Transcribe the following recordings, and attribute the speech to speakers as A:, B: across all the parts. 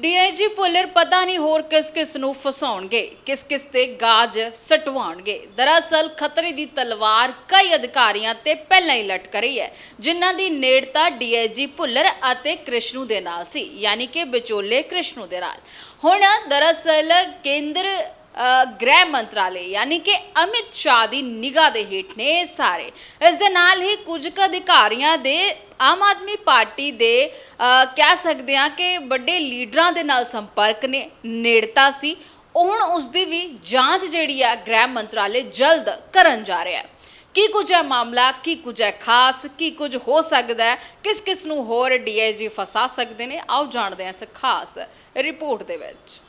A: DIG Bhullar ਪਤਾ ਨਹੀਂ ਹੋਰ ਕਿਸ ਕਿਸ ਨੂੰ ਫਸਾਉਣਗੇ, ਕਿਸ ਕਿਸ ਤੇ ਗਾਜ ਸਟਵਾਉਣਗੇ। ਦਰਅਸਲ ਖਤਰੇ ਦੀ ਤਲਵਾਰ ਕਈ ਅਧਿਕਾਰੀਆਂ ਤੇ ਪਹਿਲਾਂ ਹੀ ਲਟਕ ਰਹੀ ਹੈ, ਜਿਨ੍ਹਾਂ ਦੀ ਨੇੜਤਾ ਡੀਆਈਜੀ ਭੁੱਲਰ ਅਤੇ ਕ੍ਰਿਸ਼ਨੂ ਦੇ ਨਾਲ ਸੀ, ਯਾਨੀ ਕਿ ਵਿਚੋਲੇ ਕ੍ਰਿਸ਼ਨੂ ਦੇ ਨਾਲ। ਹੁਣ ਦਰਅਸਲ ਕੇਂਦਰ ਗ੍ਰਹਿ ਮੰਤਰਾਲੇ ਯਾਨੀ ਕਿ ਅਮਿਤ ਸ਼ਾਹ ਦੀ ਨਿਗਾਹ ਦੇ ਹੇਠ ਨੇ ਸਾਰੇ। ਇਸ ਦੇ ਨਾਲ ਹੀ ਕੁਝ ਕੁ ਅਧਿਕਾਰੀਆਂ ਦੇ ਆਮ ਆਦਮੀ ਪਾਰਟੀ ਦੇ ਕਹਿ ਸਕਦੇ ਹਾਂ ਕਿ ਵੱਡੇ ਲੀਡਰਾਂ ਦੇ ਨਾਲ ਸੰਪਰਕ ਨੇ, ਨੇੜਤਾ ਸੀ। ਹੁਣ ਉਸ ਦੀ ਵੀ ਜਾਂਚ ਜਿਹੜੀ ਆ ਗ੍ਰਹਿ ਮੰਤਰਾਲੇ ਜਲਦ ਕਰਨ ਜਾ ਰਿਹਾ ਹੈ। ਕੀ ਕੁਝ ਹੈ ਮਾਮਲਾ, ਕੀ ਕੁਝ ਹੈ ਖਾਸ, ਕੀ ਕੁਝ ਹੋ ਸਕਦਾ ਹੈ ਕਿਸ ਕਿਸ ਨੂੰ ਹੋਰ ਡੀਆਈਜੀ ਫਸਾ ਸਕਦੇ ਨੇ, ਆਓ ਜਾਣਦੇ ਹਾਂ ਇਸ ਖਾਸ ਰਿਪੋਰਟ ਦੇ ਵਿੱਚ।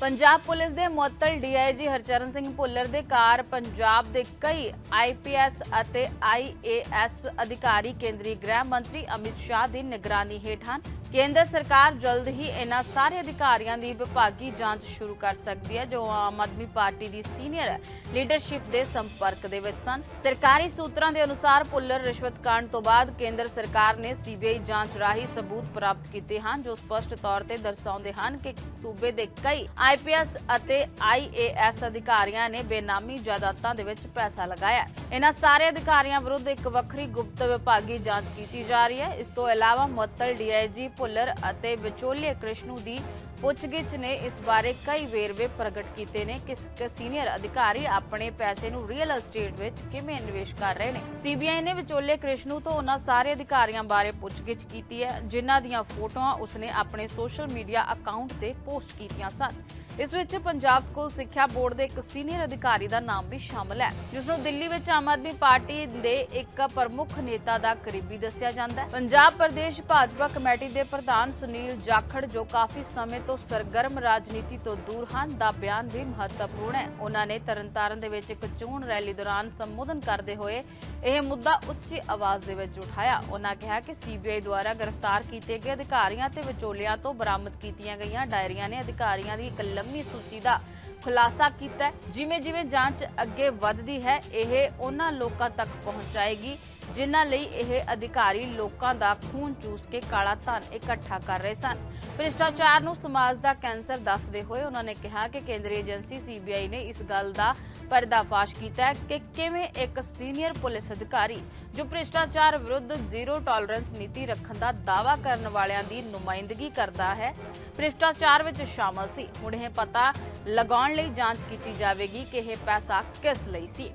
A: ਪੰਜਾਬ ਪੁਲਿਸ ਦੇ ਮੁਅੱਤਲ ਡੀਆਈਜੀ ਹਰਚਰਨ ਸਿੰਘ ਭੁੱਲਰ ਦੇ ਕਾਰ ਪੰਜਾਬ ਦੇ ਕਈ ਆਈਪੀਐਸ ਅਤੇ ਆਈਏਐਸ ਅਧਿਕਾਰੀ ਕੇਂਦਰੀ ਗ੍ਰਹਿ ਮੰਤਰੀ ਅਮਿਤ ਸ਼ਾਹ ਦੀ ਨਿਗਰਾਨੀ ਹੇਠ ਹਨ। ਕੇਂਦਰ ਸਰਕਾਰ ਜਲਦ ਹੀ ਇਹਨਾਂ ਸਾਰੇ ਅਧਿਕਾਰੀਆਂ ਦੀ ਵਿਭਾਗੀ ਜਾਂਚ ਸ਼ੁਰੂ ਕਰ ਸਕਦੀ ਹੈ, ਜੋ ਆਮ ਆਦਮੀ ਪਾਰਟੀ ਦੀ ਸੀਨੀਅਰ ਲੀਡਰਸ਼ਿਪ ਦੇ ਸੰਪਰਕ ਦੇ ਵਿੱਚ ਸਨ। ਸਰਕਾਰੀ ਸੂਤਰਾਂ ਦੇ ਅਨੁਸਾਰ ਭੁੱਲਰ ਰਿਸ਼ਵਤ ਕਾਂਡ ਤੋਂ ਬਾਅਦ ਕੇਂਦਰ ਸਰਕਾਰ ਨੇ ਸੀਬੀਆਈ ਜਾਂਚ ਰਾਹੀਂ ਸਬੂਤ ਪ੍ਰਾਪਤ ਕੀਤੇ ਹਨ, ਜੋ ਸਪਸ਼ਟ ਤੌਰ ਤੇ ਦਰਸਾਉਂਦੇ ਹਨ ਕਿ ਸੂਬੇ ਦੇ ਕਈ ਆਈਪੀਐਸ ਅਤੇ ਆਈਏਐਸ ਅਧਿਕਾਰੀਆਂ ਨੇ ਬੇਨਾਮੀ ਜਾਇਦਾਦਾਂ ਦੇ ਵਿੱਚ ਪੈਸਾ ਲਗਾਇਆ ਇਹਨਾਂ ਸਾਰੇ ਅਧਿਕਾਰੀਆਂ ਵਿਰੁੱਧ ਇੱਕ ਵੱਖਰੀ ਗੁਪਤ ਵਿਭਾਗੀ ਜਾਂਚ ਕੀਤੀ ਜਾ ਰਹੀ ਹੈ। ਇਸ ਤੋਂ ਇਲਾਵਾ ਮੁਅੱਤਲ ਡੀਆਈਜੀ ਭੁੱਲਰ ਅਤੇ ਵਿਚੋਲੇ ਕ੍ਰਿਸ਼ਨੂ ਦੀ ਪੁੱਛਗਿੱਛ ਨੇ ਇਸ ਬਾਰੇ ਕਈ ਵੇਰਵੇ ਪ੍ਰਗਟ ਕੀਤੇ ਨੇ ਕਿ ਸੀਨੀਅਰ ਅਧਿਕਾਰੀ ਆਪਣੇ ਪੈਸੇ ਨੂੰ ਰੀਅਲ ਅਸਟੇਟ ਵਿੱਚ ਕਿਵੇਂ ਨਿਵੇਸ਼ ਕਰ ਰਹੇ ਨੇ। ਸੀਬੀਆਈ ਨੇ ਵਿਚੋਲੇ ਕ੍ਰਿਸ਼ਨੂ ਤੋਂ ਉਹਨਾਂ ਸਾਰੇ ਅਧਿਕਾਰੀਆਂ ਬਾਰੇ ਪੁੱਛਗਿੱਛ ਕੀਤੀ ਹੈ, ਜਿਨ੍ਹਾਂ ਦੀਆਂ ਫੋਟੋਆਂ ਉਸਨੇ ਆਪਣੇ ਸੋਸ਼ਲ ਮੀਡੀਆ ਅਕਾਊਂਟ ਤੇ ਪੋਸਟ ਕੀਤੀਆਂ ਸਨ। ਇਸ ਵਿੱਚ ਪੰਜਾਬ ਸਕੂਲ ਸਿੱਖਿਆ ਬੋਰਡ ਦੇ ਇੱਕ ਸੀਨੀਅਰ ਅਧਿਕਾਰੀ ਦਾ ਨਾਮ ਵੀ ਸ਼ਾਮਲ ਹੈ, ਜਿਸ ਨੂੰ ਦਿੱਲੀ ਵਿੱਚ ਆਮ ਆਦਮੀ ਪਾਰਟੀ ਦੇ ਇੱਕ ਪ੍ਰਮੁੱਖ ਨੇਤਾ ਦਾ ਕਰੀਬੀ ਦੱਸਿਆ ਜਾਂਦਾ ਹੈ। ਪੰਜਾਬ ਪ੍ਰਦੇਸ਼ ਭਾਜਪਾ ਕਮੇਟੀ ਦੇ ਪ੍ਰਧਾਨ ਸੁਨੀਲ ਜਾਖੜ, ਜੋ ਕਾਫੀ ਸਮੇਂ ਤੋਂ ਸਰਗਰਮ ਰਾਜਨੀਤੀ ਤੋਂ ਦੂਰ ਹਨ, ਦਾ ਬਿਆਨ ਵੀ ਮਹੱਤਵਪੂਰਨ ਹੈ। ਉਹਨਾਂ ਨੇ ਤਰਨਤਾਰਨ ਦੇ ਵਿੱਚ ਇੱਕ ਚੋਣ ਰੈਲੀ ਦੌਰਾਨ ਸੰਬੋਧਨ ਕਰਦੇ ਹੋਏ ਇਹ ਮੁੱਦਾ ਉੱਚੀ ਆਵਾਜ਼ ਦੇ ਵਿੱਚ ਉਠਾਇਆ। ਉਹਨਾਂ ਕਿਹਾ ਕਿ ਸੀਬੀਆਈ ਦੁਆਰਾ ਗ੍ਰਿਫਤਾਰ ਕੀਤੇ ਗਏ ਅਧਿਕਾਰੀਆਂ ਤੇ ਵਿਚੋਲਿਆਂ ਤੋਂ ਬਰਾਮਦ ਕੀਤੀਆਂ ਗਈਆਂ ਡਾਇਰੀਆਂ ਨੇ ਅਧਿਕਾਰੀਆਂ ਦੀ ਇੱਕ ਲੰਮੀ ਸੂਚੀ ਦਾ ਖੁਲਾਸਾ ਕੀਤਾ ਜਿਵੇਂ ਜਿਵੇਂ ਜਾਂਚ ਅੱਗੇ ਵੱਧਦੀ ਹੈ, ਇਹ ਉਹਨਾਂ ਲੋਕਾਂ ਤੱਕ ਪਹੁੰਚਾਏਗੀ। ਜਿਨ੍ਹਾਂ ਲਈ ਇਹ ਅਧਿਕਾਰੀ ਲੋਕਾਂ ਦਾ ਖੂਨ ਚੂਸ ਕੇ ਕਾਲਾ ਧਨ ਇਕੱਠਾ ਕਰ ਰਹੇ ਸਨ। ਭ੍ਰਿਸ਼ਟਾਚਾਰ ਨੂੰ ਸਮਾਜ ਦਾ ਕੈਂਸਰ ਦੱਸਦੇ ਹੋਏ ਉਹਨਾਂ ਨੇ ਕਿਹਾ ਕਿ ਕੇਂਦਰੀ ਏਜੰਸੀ ਸੀਬੀਆਈ ਨੇ ਇਸ ਗੱਲ ਦਾ ਪਰਦਾਫਾਸ਼ ਕੀਤਾ ਕਿ ਕਿਵੇਂ ਇੱਕ ਸੀਨੀਅਰ ਪੁਲਿਸ ਅਧਿਕਾਰੀ ਜੋ ਭ੍ਰਿਸ਼ਟਾਚਾਰ ਵਿਰੁੱਧ ਜ਼ੀਰੋ ਟੋਲਰੈਂਸ ਨੀਤੀ ਰੱਖਣ ਦਾ ਦਾਅਵਾ ਕਰਨ ਵਾਲਿਆਂ ਦੀ ਨੁਮਾਇੰਦਗੀ ਕਰਦਾ ਹੈ, ਭ੍ਰਿਸ਼ਟਾਚਾਰ ਵਿੱਚ ਸ਼ਾਮਲ ਸੀ। ਹੁਣ ਇਹ ਪਤਾ ਲਗਾਉਣ ਲਈ ਜਾਂਚ ਕੀਤੀ ਜਾਵੇਗੀ ਕਿ ਇਹ ਪੈਸਾ ਕਿਸ ਲਈ ਸੀ।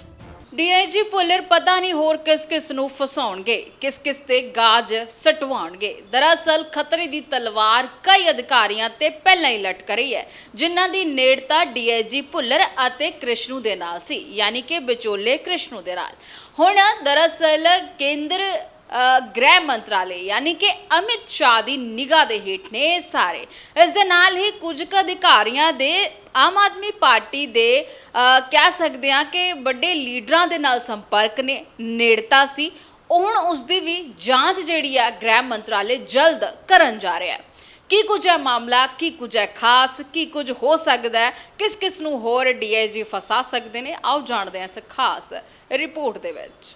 A: ਡੀਆਈਜੀ ਪੁੱਲਰ ਪਤਾ ਨਹੀਂ ਹੋਰ ਕਿਸ ਕਿਸ ਨੂੰ ਫਸਾਉਣਗੇ, ਕਿਸ ਕਿਸ ਤੇ ਗਾਜ ਸਟਵਾਉਣਗੇ। ਦਰਅਸਲ ਖਤਰੇ ਦੀ ਤਲਵਾਰ ਕਈ ਅਧਿਕਾਰੀਆਂ ਤੇ ਪਹਿਲਾਂ ਹੀ ਲਟਕ ਰਹੀ ਹੈ, ਜਿਨ੍ਹਾਂ ਦੀ ਨੇੜਤਾ ਡੀਆਈਜੀ ਭੁੱਲਰ ਅਤੇ ਕ੍ਰਿਸ਼ਨੂ ਦੇ ਨਾਲ ਸੀ, ਯਾਨੀ ਕਿ ਵਿਚੋਲੇ ਕ੍ਰਿਸ਼ਨੂ ਦੇ ਨਾਲ। ਹੁਣ ਦਰਅਸਲ ਕੇਂਦਰ ਗ੍ਰਹਿ ਮੰਤਰਾਲੇ ਯਾਨੀ ਕਿ ਅਮਿਤ ਸ਼ਾਹ ਦੀ ਨਿਗਾਹ ਦੇ ਹੇਠ ਨੇ ਇਹ ਸਾਰੇ ਇਸ ਦੇ ਨਾਲ ਹੀ ਕੁਝ ਕੁ ਅਧਿਕਾਰੀਆਂ ਦੇ ਆਮ ਆਦਮੀ ਪਾਰਟੀ ਦੇ ਕਹਿ ਸਕਦੇ ਹਾਂ ਕਿ ਵੱਡੇ ਲੀਡਰਾਂ ਦੇ ਨਾਲ ਸੰਪਰਕ ਨੇ ਨੇੜਤਾ ਸੀ ਹੁਣ ਉਸ ਦੀ ਵੀ ਜਾਂਚ ਜਿਹੜੀ ਆ ਗ੍ਰਹਿ ਮੰਤਰਾਲੇ ਜਲਦ ਕਰਨ ਜਾ ਰਿਹਾ ਹੈ ਕੀ ਕੁਝ ਹੈ ਮਾਮਲਾ ਕੀ ਕੁਝ ਹੈ ਖਾਸ ਕੀ ਕੁਝ ਹੋ ਸਕਦਾ ਹੈ ਕਿਸ ਕਿਸ ਨੂੰ ਹੋਰ ਡੀਆਈਜੀ ਫਸਾ ਸਕਦੇ ਨੇ ਆਓ ਜਾਣਦੇ ਹਾਂ ਇਸ ਖਾਸ ਰਿਪੋਰਟ ਦੇ ਵਿੱਚ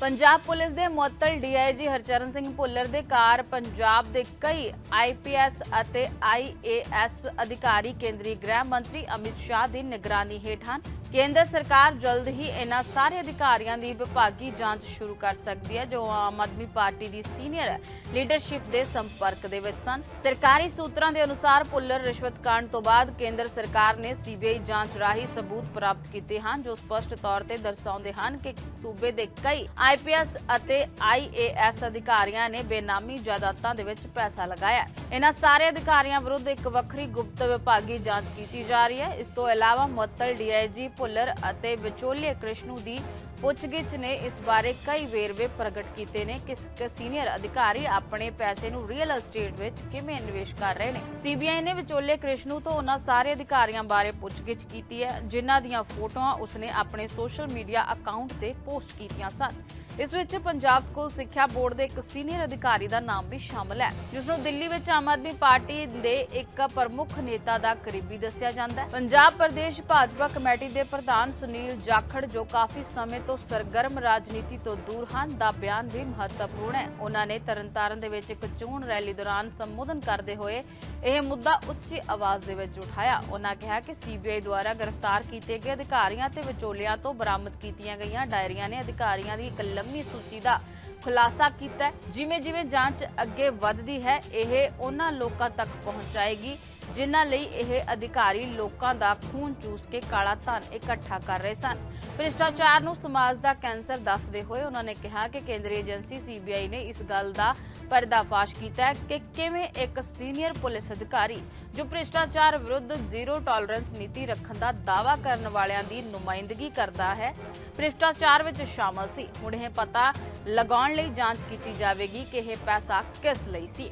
A: ਪੰਜਾਬ ਪੁਲਿਸ ਦੇ ਮੁਅੱਤਲ ਡੀਆਈਜੀ ਹਰਚਰਨ ਸਿੰਘ ਭੁੱਲਰ ਦੇ ਕਾਰ ਪੰਜਾਬ ਦੇ ਕਈ ਆਈਪੀਐਸ ਅਤੇ ਆਈਏਐਸ ਅਧਿਕਾਰੀ ਕੇਂਦਰੀ ਗ੍ਰਹਿ ਮੰਤਰੀ ਅਮਿਤ ਸ਼ਾਹ ਦੀ ਨਿਗਰਾਨੀ ਹੇਠ ਹਨ। ਕੇਂਦਰ ਸਰਕਾਰ ਜਲਦ ਹੀ ਇਹਨਾਂ ਸਾਰੇ ਅਧਿਕਾਰੀਆਂ ਦੀ ਵਿਭਾਗੀ ਜਾਂਚ ਸ਼ੁਰੂ ਕਰ ਸਕਦੀ ਹੈ, ਜੋ ਆਮ ਆਦਮੀ ਪਾਰਟੀ ਦੀ ਸੀਨੀਅਰ ਲੀਡਰਸ਼ਿਪ ਦੇ ਸੰਪਰਕ ਦੇ ਵਿੱਚ ਸਨ। ਸਰਕਾਰੀ ਸੂਤਰਾਂ ਦੇ ਅਨੁਸਾਰ ਭੁੱਲਰ ਰਿਸ਼ਵਤ ਕਾਂਡ ਤੋਂ ਬਾਅਦ ਕੇਂਦਰ ਸਰਕਾਰ ਨੇ ਸੀਬੀਆਈ ਜਾਂਚ ਰਾਹੀਂ ਸਬੂਤ ਪ੍ਰਾਪਤ ਕੀਤੇ ਹਨ, ਜੋ ਸਪਸ਼ਟ ਤੌਰ ਤੇ ਦਰਸਾਉਂਦੇ ਹਨ ਕਿ ਸੂਬੇ ਦੇ ਕਈ ਆਈਪੀਐਸ ਅਤੇ ਆਈਏਐਸ ਅਧਿਕਾਰੀਆਂ ਨੇ ਬੇਨਾਮੀ ਜਾਇਦਾਦਾਂ ਦੇ ਵਿੱਚ ਪੈਸਾ ਲਗਾਇਆ ਇਹਨਾਂ ਸਾਰੇ ਅਧਿਕਾਰੀਆਂ ਵਿਰੁੱਧ ਇੱਕ ਵੱਖਰੀ ਗੁਪਤ ਵਿਭਾਗੀ ਜਾਂਚ ਕੀਤੀ ਜਾ ਰਹੀ ਹੈ। ਇਸ ਤੋਂ ਇਲਾਵਾ ਮੁਅੱਤਲ ਡੀਆਈਜੀ ਭੁੱਲਰ ਅਤੇ ਵਿਚੋਲੇ ਕ੍ਰਿਸ਼ਨੂ ਦੀ ਪੁੱਛਗਿੱਛ ਨੇ ਇਸ ਬਾਰੇ ਕਈ ਵੇਰਵੇ ਪ੍ਰਗਟ ਕੀਤੇ ਨੇ ਕਿ ਸੀਨੀਅਰ ਅਧਿਕਾਰੀ ਆਪਣੇ ਪੈਸੇ ਨੂੰ ਰੀਅਲ ਅਸਟੇਟ ਵਿੱਚ ਕਿਵੇਂ ਨਿਵੇਸ਼ ਕਰ ਰਹੇ ਨੇ। ਸੀਬੀਆਈ ਨੇ ਵਿਚੋਲੇ ਕ੍ਰਿਸ਼ਨੂ ਤੋਂ ਉਹਨਾਂ ਸਾਰੇ ਅਧਿਕਾਰੀਆਂ ਬਾਰੇ ਪੁੱਛਗਿੱਛ ਕੀਤੀ ਹੈ, ਜਿਨ੍ਹਾਂ ਦੀਆਂ ਫੋਟੋਆਂ ਉਸਨੇ ਆਪਣੇ ਸੋਸ਼ਲ ਮੀਡੀਆ ਅਕਾਊਂਟ ਤੇ ਪੋਸਟ ਕੀਤੀਆਂ ਸਨ। ਇਸ ਵਿੱਚ ਪੰਜਾਬ ਸਕੂਲ ਸਿੱਖਿਆ ਬੋਰਡ ਦੇ ਇੱਕ ਸੀਨੀਅਰ ਅਧਿਕਾਰੀ ਦਾ ਨਾਮ ਵੀ ਸ਼ਾਮਲ ਹੈ, ਜਿਸ ਨੂੰ ਦਿੱਲੀ ਵਿੱਚ ਆਮ ਆਦਮੀ ਪਾਰਟੀ ਦੇ ਇੱਕ ਪ੍ਰਮੁੱਖ ਨੇਤਾ ਦਾ ਕਰੀਬੀ ਦੱਸਿਆ ਜਾਂਦਾ ਹੈ। ਪੰਜਾਬ ਪ੍ਰਦੇਸ਼ ਭਾਜਪਾ ਕਮੇਟੀ ਦੇ ਪ੍ਰਧਾਨ ਸੁਨੀਲ ਜਾਖੜ, ਜੋ ਕਾਫੀ ਸਮੇਂ ਤੋਂ ਸਰਗਰਮ ਰਾਜਨੀਤੀ ਤੋਂ ਦੂਰ ਹਨ, ਦਾ ਬਿਆਨ ਵੀ ਮਹੱਤਵਪੂਰਨ ਹੈ। ਉਹਨਾਂ ਨੇ ਤਰਨਤਾਰਨ ਦੇ ਵਿੱਚ ਇੱਕ ਚੋਣ ਰੈਲੀ ਦੌਰਾਨ ਸੰਬੋਧਨ ਕਰਦੇ ਹੋਏ ਇਹ ਮੁੱਦਾ ਉੱਚੀ ਆਵਾਜ਼ ਦੇ ਵਿੱਚ ਉਠਾਇਆ। ਉਹਨਾਂ ਕਿਹਾ ਕਿ ਸੀਬੀਆਈ ਦੁਆਰਾ ਗ੍ਰਿਫਤਾਰ ਕੀਤੇ ਗਏ ਅਧਿਕਾਰੀਆਂ ਤੇ ਵਿਚੋਲਿਆਂ ਤੋਂ ਬਰਾਮਦ ਕੀਤੀਆਂ ਗਈਆਂ ਡਾਇਰੀਆਂ ਨੇ ਅਧਿਕਾਰੀਆਂ ਦੀ ਇਕੱਲ ਲੰਮੀ ਸੂਚੀ ਦਾ ਖੁਲਾਸਾ ਕੀਤਾ ਜਿਵੇਂ ਜਿਵੇਂ ਜਾਂਚ ਅੱਗੇ ਵੱਧਦੀ ਹੈ, ਇਹ ਉਹਨਾਂ ਲੋਕਾਂ ਤੱਕ ਪਹੁੰਚਾਏਗੀ। ਜਿਨ੍ਹਾਂ ਲਈ ਇਹ ਅਧਿਕਾਰੀ ਲੋਕਾਂ ਦਾ ਖੂਨ ਚੂਸ ਕੇ ਕਾਲਾ ਧਨ ਇਕੱਠਾ ਕਰ ਰਹੇ ਸਨ। ਭ੍ਰਿਸ਼ਟਾਚਾਰ ਨੂੰ ਸਮਾਜ ਦਾ ਕੈਂਸਰ ਦੱਸਦੇ ਹੋਏ ਉਹਨਾਂ ਨੇ ਕਿਹਾ ਕਿ ਕੇਂਦਰੀ ਏਜੰਸੀ ਸੀਬੀਆਈ ਨੇ ਇਸ ਗੱਲ ਦਾ ਪਰਦਾਫਾਸ਼ ਕੀਤਾ ਹੈ ਕਿ ਕਿਵੇਂ ਇੱਕ ਸੀਨੀਅਰ ਪੁਲਿਸ ਅਧਿਕਾਰੀ ਜੋ ਭ੍ਰਿਸ਼ਟਾਚਾਰ ਵਿਰੁੱਧ ਜ਼ੀਰੋ ਟੋਲਰੈਂਸ ਨੀਤੀ ਰੱਖਣ ਦਾ ਦਾਅਵਾ ਕਰਨ ਵਾਲਿਆਂ ਦੀ ਨੁਮਾਇੰਦਗੀ ਕਰਦਾ ਹੈ, ਭ੍ਰਿਸ਼ਟਾਚਾਰ ਵਿੱਚ ਸ਼ਾਮਲ ਸੀ। ਹੁਣ ਇਹ ਪਤਾ ਲਗਾਉਣ ਲਈ ਜਾਂਚ ਕੀਤੀ ਜਾਵੇਗੀ ਕਿ ਇਹ ਪੈਸਾ ਕਿਸ ਲਈ ਸੀ।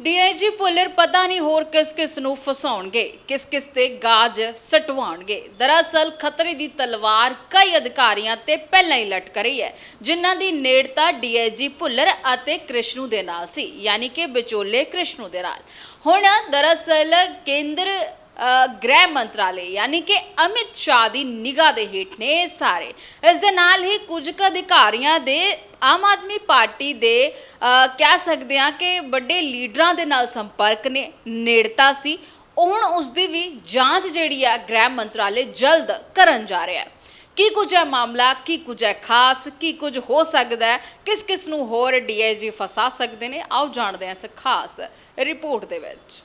A: ਡੀਆਈਜੀ ਪੁੱਲਰ ਪਤਾ ਨਹੀਂ ਹੋਰ ਕਿਸ ਕਿਸ ਨੂੰ ਫਸਾਉਣਗੇ, ਕਿਸ ਕਿਸ ਤੇ ਗਾਜ ਸਟਵਾਉਣਗੇ। ਦਰਅਸਲ ਖਤਰੇ ਦੀ ਤਲਵਾਰ ਕਈ ਅਧਿਕਾਰੀਆਂ ਤੇ ਪਹਿਲਾਂ ਹੀ ਲਟਕ ਰਹੀ ਹੈ, ਜਿਨ੍ਹਾਂ ਦੀ ਨੇੜਤਾ ਡੀਆਈਜੀ ਭੁੱਲਰ ਅਤੇ ਕ੍ਰਿਸ਼ਨੂ ਦੇ ਨਾਲ ਸੀ, ਯਾਨੀ ਕਿ ਵਿਚੋਲੇ ਕ੍ਰਿਸ਼ਨੂ ਦੇ ਨਾਲ। ਹੁਣ ਦਰਅਸਲ ਕੇਂਦਰ ਗ੍ਰਹਿ ਮੰਤਰਾਲੇ, ਯਾਨੀ ਕਿ ਅਮਿਤ ਸ਼ਾਹ ਦੀ ਨਿਗਾਹ ਦੇ ਹੇਠ ਨੇ ਇਹ ਸਾਰੇ। ਇਸ ਦੇ ਨਾਲ ਹੀ ਕੁਝ ਕੁ ਅਧਿਕਾਰੀਆਂ ਦੇ ਆਮ ਆਦਮੀ ਪਾਰਟੀ ਦੇ ਕਹਿ ਸਕਦੇ ਹਾਂ ਕਿ ਵੱਡੇ ਲੀਡਰਾਂ ਦੇ ਨਾਲ ਸੰਪਰਕ ਨੇ, ਨੇੜਤਾ ਸੀ। ਹੁਣ ਉਸ ਦੀ ਵੀ ਜਾਂਚ ਜਿਹੜੀ ਆ ਗ੍ਰਹਿ ਮੰਤਰਾਲੇ ਜਲਦ ਕਰਨ ਜਾ ਰਿਹਾ ਹੈ। ਕੀ ਕੁਝ ਹੈ ਮਾਮਲਾ, ਕੀ ਕੁਝ ਹੈ ਖਾਸ, ਕੀ ਕੁਝ ਹੋ ਸਕਦਾ ਹੈ ਕਿਸ ਕਿਸ ਨੂੰ ਹੋਰ ਡੀਆਈਜੀ ਫਸਾ ਸਕਦੇ ਨੇ, ਆਓ ਜਾਣਦੇ ਹਾਂ ਇਸ ਖਾਸ ਰਿਪੋਰਟ ਦੇ ਵਿੱਚ।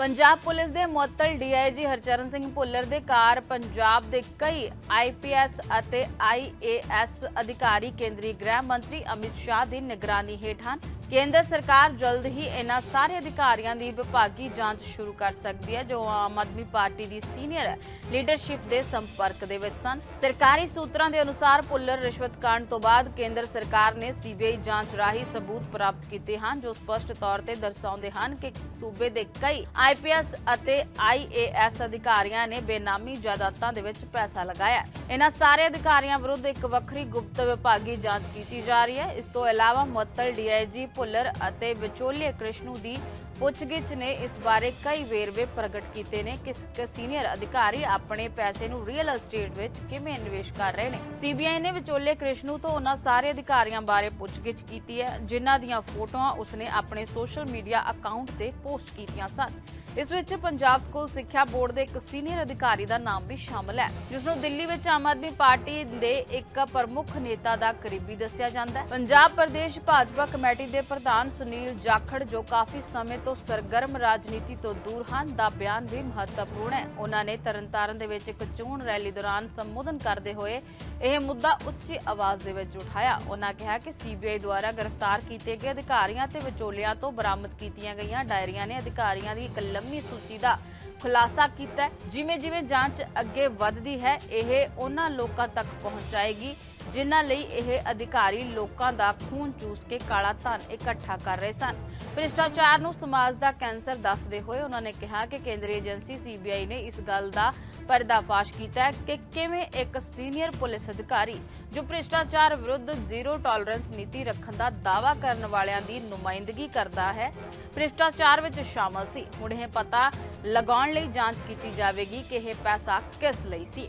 A: ਪੰਜਾਬ ਪੁਲਿਸ ਦੇ ਮੁਅੱਤਲ ਡੀਆਈਜੀ ਹਰਚਰਨ ਸਿੰਘ ਭੁੱਲਰ ਦੇ ਕਾਰ ਪੰਜਾਬ ਦੇ ਕਈ ਆਈਪੀਐਸ ਅਤੇ ਆਈਏਐਸ ਅਧਿਕਾਰੀ ਕੇਂਦਰੀ ਗ੍ਰਹਿ ਮੰਤਰੀ ਅਮਿਤ ਸ਼ਾਹ ਦੀ ਨਿਗਰਾਨੀ ਹੇਠ ਹਨ। ਕੇਂਦਰ ਸਰਕਾਰ ਜਲਦ ਹੀ ਇਹਨਾਂ ਸਾਰੇ ਅਧਿਕਾਰੀਆਂ ਦੀ ਵਿਭਾਗੀ ਜਾਂਚ ਸ਼ੁਰੂ ਕਰ ਸਕਦੀ ਹੈ, ਜੋ ਆਮ ਆਦਮੀ ਪਾਰਟੀ ਦੀ ਸੀਨੀਅਰ ਲੀਡਰਸ਼ਿਪ ਦੇ ਸੰਪਰਕ ਦੇ ਵਿੱਚ ਸਨ ਸਰਕਾਰੀ ਸੂਤਰਾਂ ਦੇ ਅਨੁਸਾਰ ਭੁੱਲਰ ਰਿਸ਼ਵਤ ਕਾਂਡ ਤੋਂ ਬਾਅਦ ਕੇਂਦਰ ਸਰਕਾਰ ਨੇ ਸੀਬੀਆਈ ਜਾਂਚ ਰਾਹੀਂ ਸਬੂਤ ਪ੍ਰਾਪਤ ਕੀਤੇ ਹਨ, ਜੋ ਸਪਸ਼ਟ ਤੌਰ ਤੇ ਦਰਸਾਉਂਦੇ ਹਨ ਕਿ ਸੂਬੇ ਦੇ ਕਈ ਆਈਪੀਐਸ ਅਤੇ ਆਈਏਐਸ ਅਧਿਕਾਰੀਆਂ ਨੇ ਬੇਨਾਮੀ ਜਾਇਦਾਦਾਂ ਦੇ ਵਿੱਚ ਪੈਸਾ ਲਗਾਇਆ ਹੈ। ਇਹਨਾਂ ਸਾਰੇ ਅਧਿਕਾਰੀਆਂ ਵਿਰੁੱਧ ਇੱਕ ਵੱਖਰੀ ਗੁਪਤ ਵਿਭਾਗੀ ਜਾਂਚ ਕੀਤੀ ਜਾ ਰਹੀ ਹੈ ਇਸ ਤੋਂ ਇਲਾਵਾ ਮੁਅੱਤਲ ਡੀਆਈਜੀ ਭੁੱਲਰ ਅਤੇ ਵਿਚੋਲੇ ਕ੍ਰਿਸ਼ਨੂ ਦੀ ਪੁੱਛਗਿੱਛ ਨੇ ਇਸ ਬਾਰੇ ਕਈ ਵੇਰਵੇ ਪ੍ਰਗਟ ਕੀਤੇ ਨੇ ਕਿ ਸੀਨੀਅਰ ਅਧਿਕਾਰੀ ਆਪਣੇ ਪੈਸੇ ਨੂੰ ਰੀਅਲ ਅਸਟੇਟ ਵਿੱਚ ਕਿਵੇਂ ਨਿਵੇਸ਼ ਕਰ ਰਹੇ ਨੇ। ਸੀਬੀਆਈ ਨੇ ਵਿਚੋਲੇ ਕ੍ਰਿਸ਼ਨੂ ਤੋਂ ਉਹਨਾਂ ਸਾਰੇ ਅਧਿਕਾਰੀਆਂ ਬਾਰੇ ਪੁੱਛਗਿੱਛ ਕੀਤੀ ਹੈ, ਜਿਨ੍ਹਾਂ ਦੀਆਂ ਫੋਟੋਆਂ ਉਸਨੇ ਆਪਣੇ ਸੋਸ਼ਲ ਮੀਡੀਆ ਅਕਾਊਂਟ ਤੇ ਪੋਸਟ ਕੀਤੀਆਂ ਸਨ। ਇਸ ਵਿੱਚ ਪੰਜਾਬ ਸਕੂਲ ਸਿੱਖਿਆ ਬੋਰਡ ਦੇ ਇੱਕ ਸੀਨੀਅਰ ਅਧਿਕਾਰੀ ਦਾ ਨਾਮ ਵੀ ਸ਼ਾਮਲ ਹੈ, ਜਿਸ ਨੂੰ ਦਿੱਲੀ ਵਿੱਚ ਆਮ ਆਦਮੀ ਪਾਰਟੀ ਦੇ ਇੱਕ ਪ੍ਰਮੁੱਖ ਨੇਤਾ ਦਾ ਕਰੀਬੀ ਦੱਸਿਆ ਜਾਂਦਾ ਹੈ। ਪੰਜਾਬ ਪ੍ਰਦੇਸ਼ ਭਾਜਪਾ ਕਮੇਟੀ ਦੇ ਪ੍ਰਧਾਨ ਸੁਨੀਲ ਜਾਖੜ, ਜੋ ਕਾਫੀ ਸਮੇਂ ਤੋਂ ਸਰਗਰਮ ਰਾਜਨੀਤੀ ਤੋਂ ਦੂਰ ਹਨ, ਦਾ ਬਿਆਨ ਵੀ ਮਹੱਤਵਪੂਰਨ ਹੈ। ਉਹਨਾਂ ਨੇ ਤਰਨਤਾਰਨ ਦੇ ਵਿੱਚ ਇੱਕ ਚੋਣ ਰੈਲੀ ਦੌਰਾਨ ਸੰਬੋਧਨ ਕਰਦੇ ਹੋਏ ਇਹ ਮੁੱਦਾ ਉੱਚੀ ਆਵਾਜ਼ ਦੇ ਵਿੱਚ ਉਠਾਇਆ। ਉਹਨਾਂ ਕਿਹਾ ਕਿ ਸੀਬੀਆਈ ਦੁਆਰਾ ਗ੍ਰਿਫਤਾਰ ਕੀਤੇ ਗਏ ਅਧਿਕਾਰੀਆਂ ਤੇ ਵਿਚੋਲਿਆਂ ਤੋਂ ਬਰਾਮਦ ਕੀਤੀਆਂ ਗਈਆਂ ਡਾਇਰੀਆਂ ਨੇ ਅਧਿਕਾਰੀਆਂ ਦੀ ਇੱਕ ਲੰਮੀ ਸੂਚੀ ਦਾ ਖੁਲਾਸਾ ਕੀਤਾ ਜਿਵੇਂ ਜਿਵੇਂ ਜਾਂਚ ਅੱਗੇ ਵੱਧਦੀ ਹੈ, ਇਹ ਉਹਨਾਂ ਲੋਕਾਂ ਤੱਕ ਪਹੁੰਚਾਏਗੀ। ਜਿਨ੍ਹਾਂ ਲਈ ਇਹ ਅਧਿਕਾਰੀ ਲੋਕਾਂ ਦਾ ਖੂਨ ਚੂਸ ਕੇ ਕਾਲਾ ਧਨ ਇਕੱਠਾ ਕਰ ਰਹੇ ਸਨ। ਭ੍ਰਿਸ਼ਟਾਚਾਰ ਨੂੰ ਸਮਾਜ ਦਾ ਕੈਂਸਰ ਦੱਸਦੇ ਹੋਏ ਉਹਨਾਂ ਨੇ ਕਿਹਾ ਕਿ ਕੇਂਦਰੀ ਏਜੰਸੀ ਸੀਬੀਆਈ ਨੇ ਇਸ ਗੱਲ ਦਾ ਪਰਦਾਫਾਸ਼ ਕੀਤਾ ਹੈ ਕਿ ਕਿਵੇਂ ਇੱਕ ਸੀਨੀਅਰ ਪੁਲਿਸ ਅਧਿਕਾਰੀ ਜੋ ਭ੍ਰਿਸ਼ਟਾਚਾਰ ਵਿਰੁੱਧ ਜ਼ੀਰੋ ਟੋਲਰੈਂਸ ਨੀਤੀ ਰੱਖਣ ਦਾ ਦਾਅਵਾ ਕਰਨ ਵਾਲਿਆਂ ਦੀ ਨੁਮਾਇੰਦਗੀ ਕਰਦਾ ਹੈ, ਭ੍ਰਿਸ਼ਟਾਚਾਰ ਵਿੱਚ ਸ਼ਾਮਲ ਸੀ। ਹੁਣ ਇਹ ਪਤਾ ਲਗਾਉਣ ਲਈ ਜਾਂਚ ਕੀਤੀ ਜਾਵੇਗੀ ਕਿ ਇਹ ਪੈਸਾ ਕਿਸ ਲਈ ਸੀ।